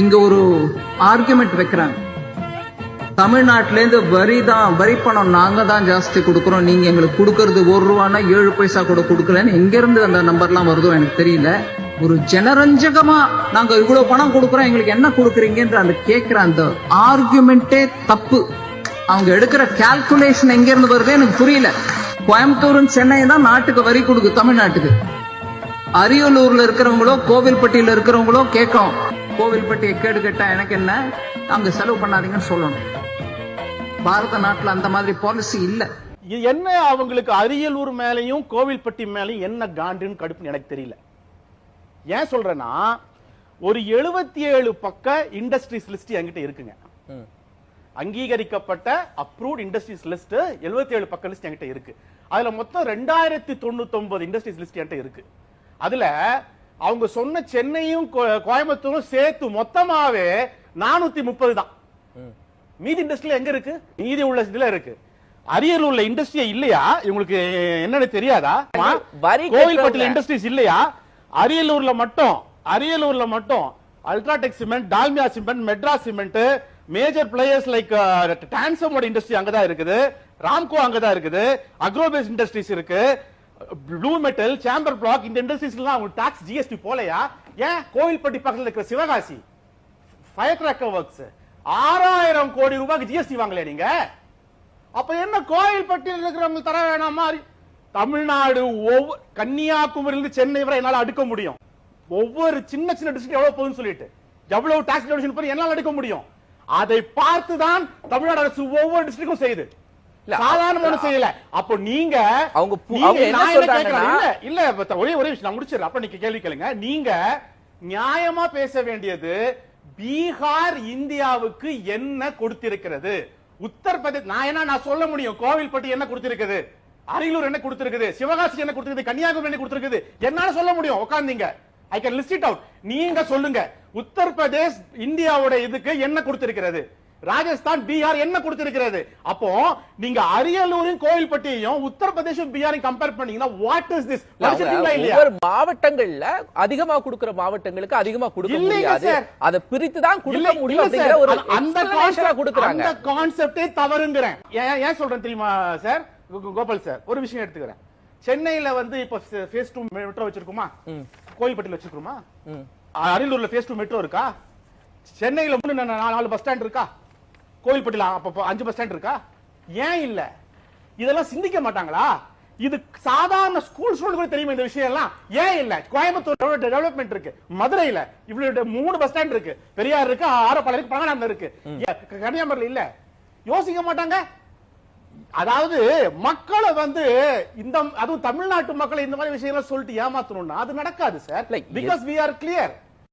இங்க ஒரு ஆர்குமெண்ட் வைக்கிறாங்க தமிழ்நாட்டிலேருந்து வரி தான் வரி பணம் நாங்க தான் ஜாஸ்தி கொடுக்குறோம். நீங்க எங்களுக்கு கொடுக்கறது ஒரு ரூபானா ஏழு பைசா கூட கொடுக்கலன்னு எங்க இருந்து அந்த நம்பர்லாம் வருதோ எனக்கு தெரியல. ஒரு ஜனரஞ்சகமா நாங்க இவ்வளவு பணம் கொடுக்குறோம் எங்களுக்கு என்ன கொடுக்குறீங்கன்ற அந்த கேட்கிற அந்த ஆர்குமெண்டே தப்பு. அவங்க எடுக்கிற கால்குலேஷன் எங்க இருந்து வருது எனக்கு புரியல. கோயம்புத்தூரும் சென்னை தான் நாட்டுக்கு வரி கொடுக்கு தமிழ்நாட்டுக்கு. அரியலூர்ல இருக்கிறவங்களோ கோவில்பட்டியில இருக்கிறவங்களோ கேட்கும் கோவில்பட்டியை கேடு கேட்டா எனக்கு என்ன? அங்க செலவு பண்ணாதீங்கன்னு சொல்லணும். பாரத நாட்டுல அந்த மாதிரி பாலிசி இல்ல. இது என்ன அவங்களுக்கு அரியலூர் மேலயும் கோவில்பட்டி மேலயும் என்ன காண்டுன்னு கடுப்புன்னு எனக்கு தெரியல. ஏன் சொல்றேன்னா ஒரு 77 ஏழு பக்க இண்டஸ்ட்ரீஸ் லிஸ்ட் என்கிட்ட இருக்குங்க. அங்கீகரிக்கப்பட்ட அப்ரூவ்ட் இண்டஸ்ட்ரீஸ் லிஸ்ட் 77 ஏழு பக்க லிஸ்ட் என்கிட்ட இருக்கு. அதுல மொத்தம் ரெண்டாயிரத்தி தொண்ணூத்தி ஒன்பது இண்டஸ்ட்ரீஸ் லிஸ்ட் என்கிட்ட இருக்கு. அதுல அவங்க சொன்ன சென்னையும் கோயம்புத்தூரும் சேர்த்து மொத்தமாவே நானூத்தி முப்பது தான். மீதி இண்டஸ்ட்ரியில எங்க இருக்கு? மீதி உள்ள இதுல இருக்கு. அரியலூர்ல இண்டஸ்ட்ரியே இல்லையா? இவங்களுக்கு என்னன்னு தெரியாதா? வரி கோவில்பட்டில. இண்டஸ்ட்ரீஸ் இல்லையா? அரியலூர்ல மட்டும் அரியலூர்ல மட்டும் UltraTech cement Dalmia cement Madras cement major players like டான்சமோட industry அங்கதான் இருக்குது. ராம்கோ அங்கதான் இருக்குது. அக்ரோபேஸ் இண்டஸ்ட்ரீஸ் இருக்கு. ப்ளூ மெட்டல் சேம்பர் பிளாக் இந்த இண்டஸ்ட்ரீஸ்லாம் அவங்க டாக்ஸ் ஜிஎஸ்டி போலையா? ஏன்? கோவில்பட்டி பக்கத்தில் இருக்கிற சிவகாசி. ஃபயர் கிராக்கர் ஒர்க்ஸ் ஆறாயிரம் கோடி ரூபாய்க்கு ஜிஎஸ்டி வாங்கல நீங்க? அப்ப என்ன கோயில்பட்டியில் இருக்கிறவங்க தர வேணாமா? தமிழ்நாடு ஒவ்வொரு கன்னியாகுமரியிலிருந்து சென்னை வரை என்னால் அடுக்க முடியும். ஒவ்வொரு சின்ன சின்ன டிஸ்ட்ரிக்ட் எவ்வளவு போகுதுன்னு சொல்லிட்டு. எவ்வளவு டாக்ஸ் டிடக்ஷன் பண்ணி என்னால் அடுக்க முடியும்? அதை பார்த்து தான் தமிழ்நாடு அரசு ஒவ்வொரு டிஸ்ட்ரிக்டும் செய்யுது. இல்ல, சாதாரண செய்யல அப்போ நீங்க அவங்க? இல்ல இல்ல ஒரே ஒரே விஷயம் நான் முடிச்சிடுறேன். அப்ப நீங்க கேள்வி கேளுங்க. நீங்க நியாயமா பேச வேண்டியது பீகார் இந்தியாவுக்கு என்ன கொடுத்திருக்கிறது? உத்தரப்பிரதேஷ் நான் என்ன நான் சொல்ல முடியும். கோவில்பட்டி என்ன கொடுத்திருக்குது? அரியலூர் என்ன கொடுத்திருக்குது? சிவகாசி என்ன கொடுத்திருக்குது? கன்னியாகுமரி என்ன கொடுத்திருக்குது? என்னால சொல்ல முடியும். உட்கார்ந்தீங்க I can list it out நீங்க சொல்லுங்க. உத்தரப்பிரதேஷ் இந்தியாவோட இதுக்கு என்ன கொடுத்திருக்கிறது? ராஜஸ்தான் பீகார் என்ன கொடுத்திருக்கிறது? அப்போ நீங்க அரியலூரும் கோவில்பட்டியையும் உத்தரப்பிரதேசம் பீகாரையும் கம்பேர் பண்ணீங்கன்னா வாட் இஸ் திஸ் ஒவ்வொரு மாவட்டங்கள்ல அதிகமா கொடுக்கிற மாவட்டங்களுக்கு அதிகமா கொடுக்க முடியாது. அதை பிரித்து தான் கொடுக்க முடியும் அப்படிங்கிற. ஒரு அந்த- concept- கொடுக்கறாங்க. அந்த கான்செப்டே தவறுங்கிறேன். ஏன் ஏன் சொல்றேன் தெரியுமா சார்? கோபால் சார் ஒரு விஷயம் எடுத்துக்கிறேன். சென்னையில வந்து இப்ப ஃபேஸ் டூ மெட்ரோ வச்சிருக்குமா? கோயில்பட்டியில வச்சிருக்கோமா. அரியலூர்ல ஃபேஸ் டூ மெட்ரோ இருக்கா? சென்னையில மூணு நாலு பஸ் ஸ்டாண்ட் இருக்கா? கோயில்பட்டியில அப்ப அஞ்சு பஸ் ஸ்டாண்ட் இருக்கா? ஏன் இல்ல? இதெல்லாம் சிந்திக்க மாட்டாங்களா? இது சாதாரண ஸ்கூல் ஸ்டூடெண்ட் கூட தெரியுமா இந்த விஷயம் எல்லாம் ஏன் இல்ல? கோயம்புத்தூர் டெவலப்மெண்ட் இருக்கு? மதுரையில இவ்வளவு மூணு பஸ் ஸ்டாண்ட் இருக்கு. பெரியார் இருக்கு ஆரப்பாளையம் இருக்கு பழங்கானம்ல இருக்கு. கன்னியாகுமரியில இல்ல. யோசிக்க மாட்டாங்க? அதாவது மக்களை வந்து இந்த அதுவும் தமிழ்நாட்டு மக்களை இந்த மாதிரி விஷயங்களை சொல்லிட்டு ஏமாத்தணும்னா அது நடக்காது sir because we are clear